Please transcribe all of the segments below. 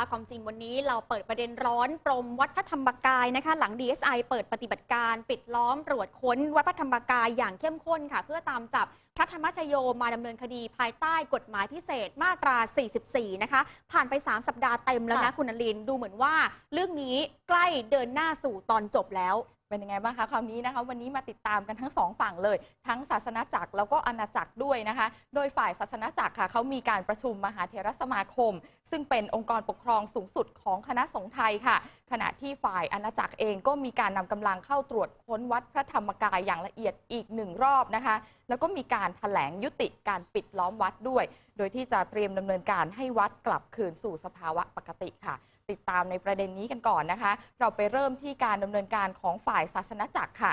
ล่าความจริงวันนี้เราเปิดประเด็นร้อนปรมวัดพระธรรมกายนะคะ หลัง DSI เปิดปฏิบัติการ ปิดล้อมตรวจค้นวัดพระธรรมกายอย่างเข้มข้นค่ะ เพื่อตามจับพระธรรมชโยมาดำเนินคดีภายใต้กฎหมายพิเศษมาตรา 44 นะคะ ผ่านไป 3 สัปดาห์เต็มแล้วนะคุณนลิน ดูเหมือนว่าเรื่องนี้ใกล้เดินหน้าสู่ตอนจบแล้ว เป็นยังไงบ้างคะคราวนี้นะคะวันนี้มาติดตามกันทั้งสองฝั่งเลย ทั้งศาสนาจักรแล้วก็อาณาจักรด้วยนะคะ โดยฝ่ายศาสนาจักรค่ะเขามีการประชุมมหาเถรสมาคม ซึ่งเป็นองค์กรปกครองสูงสุดของคณะสงฆ์ไทยค่ะ ขณะที่ฝ่ายอาณาจักรเองก็มีการนำกำลังเข้าตรวจค้นวัดพระธรรมกายอย่างละเอียดอีกหนึ่งรอบนะคะ แล้วก็มีการแถลงยุติการปิดล้อมวัดด้วย โดยที่จะเตรียมดำเนินการให้วัดกลับคืนสู่สภาวะปกติค่ะ ติดตามในประเด็นนี้กันก่อนนะคะ เราไปเริ่มที่การดำเนินการของฝ่ายศาสนาจักรค่ะ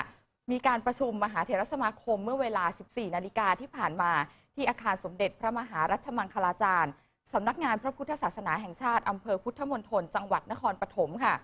มีการประชุมมหาเถรสมาคมเมื่อเวลา 14 นาฬิกาที่ผ่านมา ที่อาคารสมเด็จพระมหารัชมังคลาจารย์สำนักงานพระพุทธศาสนาแห่งชาติอำเภอพุทธมณฑลจังหวัดนครปฐมค่ะ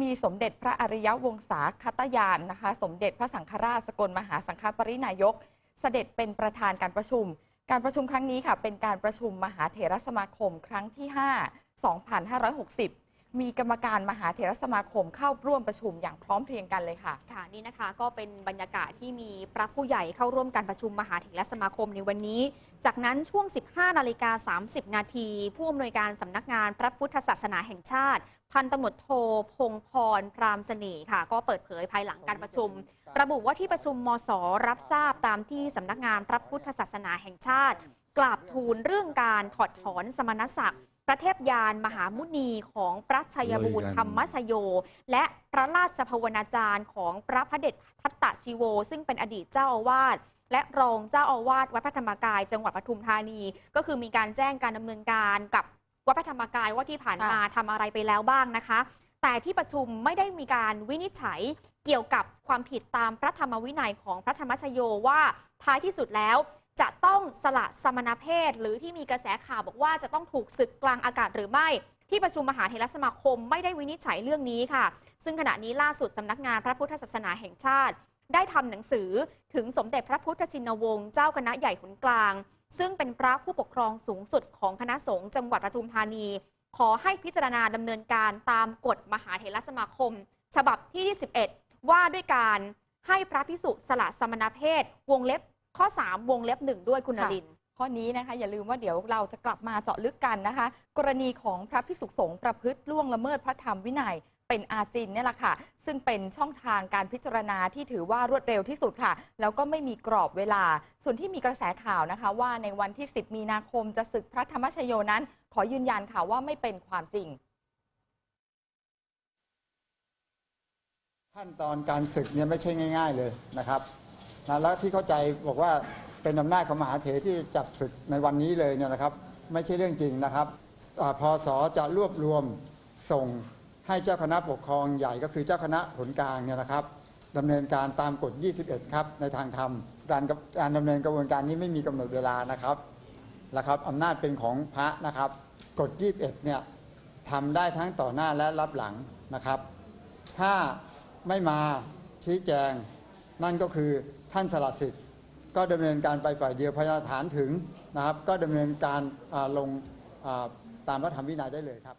มีสมเด็จพระอริยวงศาคตยานนะคะ สมเด็จพระสังฆราชสกลมหาสังฆปรินายก เสด็จเป็นประธานการประชุม การประชุมครั้งนี้ค่ะ เป็นการประชุมมหาเถรสมาคมครั้งที่ 5 2560 มีกรรมการมหาเถรสมาคมเข้าร่วมประชุมอย่างพร้อมเพรียงกันเลยค่ะ ค่ะนี่นะคะก็เป็นบรรยากาศที่มีพระผู้ใหญ่เข้าร่วมการประชุมมหาเถรสมาคมในวันนี้ จากนั้นช่วง 15 นาฬิกา 30 นาที ผู้อำนวยการสำนักงานพระพุทธศาสนาแห่งชาติ พันตำรวจโทพงพร พรามเสน่ห์ค่ะ ก็เปิดเผยภายหลังการประชุม ระบุว่าที่ประชุมมสรับทราบตามที่สำนักงานพระพุทธศาสนาแห่งชาติ กราบทูลเรื่องการถอดถอนสมณศักดิ์ พระเทพยานมหามุนีของพระชัยบูรณ์ธรรมชโย และพระราชภาวนาจารย์ของพระพระเดชทัตตชิโว ซึ่งเป็นอดีตเจ้าอาวาสและรองเจ้าอาวาสวัดพระธรรมกาย จังหวัดปทุมธานี ก็คือมีการแจ้งการดำเนินการกับวัดพระธรรมกายว่าที่ผ่านมาทำอะไรไปแล้วบ้างนะคะ แต่ที่ประชุมไม่ได้มีการวินิจฉัยเกี่ยวกับความผิดตามพระธรรมวินัยของพระธรรมชโยว่าท้ายที่สุดแล้ว จะต้องสละสมณเพศ หรือที่มีกระแสข่าวบอกว่าจะต้องถูกศึกกลางอากาศหรือไม่ที่ประชุมมหาเถรสมาคมไม่ได้วินิจฉัยเรื่องนี้ค่ะ ซึ่งขณะนี้ล่าสุดสำนักงานพระพุทธศาสนาแห่งชาติ ได้ทำหนังสือถึงสมเด็จพระพุทธชินวงศ์เจ้าคณะใหญ่ขุนกลาง ซึ่งเป็นพระผู้ปกครองสูงสุดของคณะสงฆ์จังหวัดปทุมธานี ขอให้พิจารณาดำเนินการตามกฎมหาเถรสมาคม ฉบับที่ 21 ว่าด้วยการให้พระพิสุสละสมณเพศ วงเล็บ ข้อ 3 วงเล็บหนึ่งด้วยคุณนค่ะ รินทร์ข้อนี้นะคะอย่าลืมว่าเดี๋ยวเราจะกลับมาเจาะลึกกันนะคะ กรณีของพระพิสุสงฆ์ประพฤติล่วงละเมิดพระธรรมวินัยเป็นอาจินเนี่ยแหละค่ะ ซึ่งเป็นช่องทางการพิจารณาที่ถือว่ารวดเร็วที่สุดค่ะ แล้วก็ไม่มีกรอบเวลา ส่วนที่มีกระแสข่าวนะคะ ว่าในวันที่ 10 มีนาคมจะศึกพระธรรมชโยนั้น ขอยืนยันค่ะว่าไม่เป็นความจริง ขั้นตอนการศึกเนี่ยไม่ใช่ง่าย ๆเลยนะครับ นะแล้วที่เข้าใจบอกว่าเป็นอำนาจของมหาเถรที่จับศึกในวันนี้เลยเนี่ยนะครับ ไม่ใช่เรื่องจริงนะครับอพศจะรวบรวมส่งให้เจ้าคณะปกครองใหญ่ก็คือเจ้าคณะผลกลางเนี่ยนะครับดำเนินการตามกฎ 21 ครับ ในทางธรรม การการดำเนินกระบวนการนี้ไม่มีกำหนดเวลานะครับนะครับอำนาจเป็นของพระนะครับ กฎ 21 เนี่ยทำได้ทั้งต่อหน้าและรับหลังนะครับ ถ้าไม่มาชี้แจง นั่นก็คือท่านสละสิทธิ์ ก็ดำเนินการไปฝ่ายเดียวพยานฐานถึงนะครับ ก็ดำเนินการอ่าลงอ่าตามพระธรรมวินัยได้เลยครับ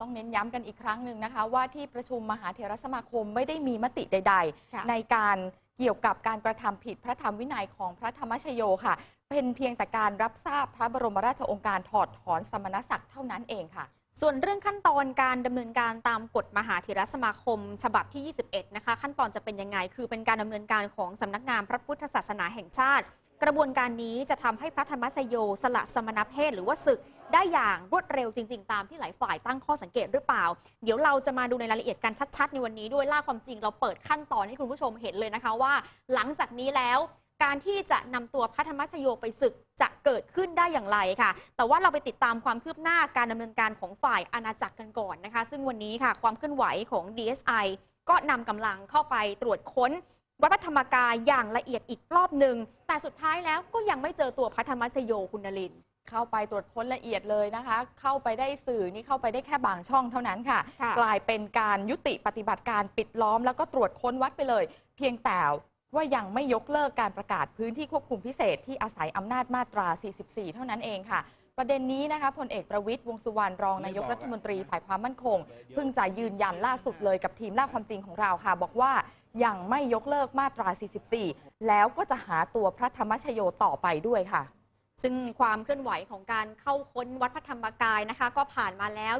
ต้องเน้นย้ำกันอีกครั้งหนึ่งนะคะ ว่าที่ประชุมมหาเถรสมาคมไม่ได้มีมติใดค่ะๆในการเกี่ยวกับการกระทำผิดพระธรรมวินัยของพระธรรมชโยค่ะ เป็นเพียงแต่การรับทราบพระบรมราชโองการถอดถอนสมณศักดิ์เท่านั้นเองค่ะ ส่วนเรื่องขั้นตอนการดำเนินการตามกฎมหาเถรสมาคม ฉบับที่ 21 นะคะ ขั้นตอนจะเป็นยังไง คือเป็นการดำเนินการของสำนักงานพระพุทธศาสนาแห่งชาติ กระบวนการนี้จะทำให้พระธรรมชโยสละสมณเพศหรือว่าศึกได้อย่างรวดเร็วจริง ๆ ตามที่หลายฝ่ายตั้งข้อสังเกตหรือเปล่า เดี๋ยวเราจะมาดูในรายละเอียดกันชัด ๆ ในวันนี้ด้วยล่าความจริงเราเปิดขั้นตอนให้คุณผู้ชมเห็นเลยนะคะว่า หลังจากนี้แล้ว การที่จะนำตัวพระธรรมชโยไปศึกจะเกิดขึ้นได้อย่างไรค่ะ แต่ว่าเราไปติดตามความคืบหน้าการดำเนินการของฝ่ายอาณาจักรกันก่อนนะคะ ซึ่งวันนี้ค่ะ ความเคลื่อนไหวของ DSI ก็นำกำลังเข้าไปตรวจค้นวัดพระธรรมกายอย่างละเอียดอีกรอบหนึ่งแต่สุดท้ายแล้วก็ยังไม่เจอตัวพระธรรมชโยคุณนลินทร์เข้าไปตรวจค้นละเอียดเลยนะคะ เข้าไปได้สื่อนี่เข้าไปได้แค่บางช่องเท่านั้นค่ะค่ะกลายเป็นการยุติปฏิบัติการปิดล้อม แล้วก็ตรวจค้นวัดไปเลย เพียงแต่ ว่ายังไม่ยกเลิกการประกาศพื้นที่ควบคุมพิเศษที่อาศัยอำนาจมาตรา 44 เท่านั้นเองค่ะ ประเด็นนี้นะคะพลเอกประวิตยวงสุวรรณรองนายกรัฐมนตรีฝ่ายความมั่นคงเพิ่งจะยืนยันล่าสุดเลยกับทีมล่าความจริงของเราค่ะ บอกว่ายังไม่ยกเลิกมาตรา 44 แล้วก็จะหาตัวพระธรรมชโยต่อไปด้วยค่ะ ซึ่งความเคลื่อนไหวของการเข้าค้นวัดพระธรรมกายนะคะ ก็ผ่านมาแล้ว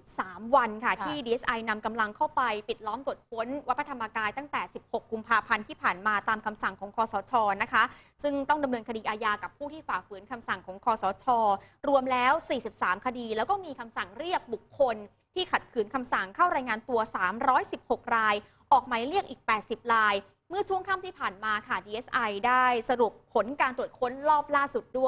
23 วันค่ะค่ะ ที่ DSI นำกำลังเข้าไปปิดล้อมตรวจค้นวัดพระธรรมกายตั้งแต่ 16 กุมภาพันธ์ที่ผ่านมาตามคำสั่งของคอสชนะคะ ซึ่งต้องดำเนินคดีอาญากับผู้ที่ฝ่าฝืนคำสั่งของคอสช รวมแล้ว 43 คดี แล้วก็มีคำสั่งเรียกบุคคล ที่ขัดขืนคำสั่งเข้ารายงานตัว 316 ราย ออกหมายเรียกอีก 80 ราย เมื่อช่วงค่ำที่ผ่านมาค่ะ DSI ได้สรุปผลการตรวจค้นรอบล่าสุดด้วย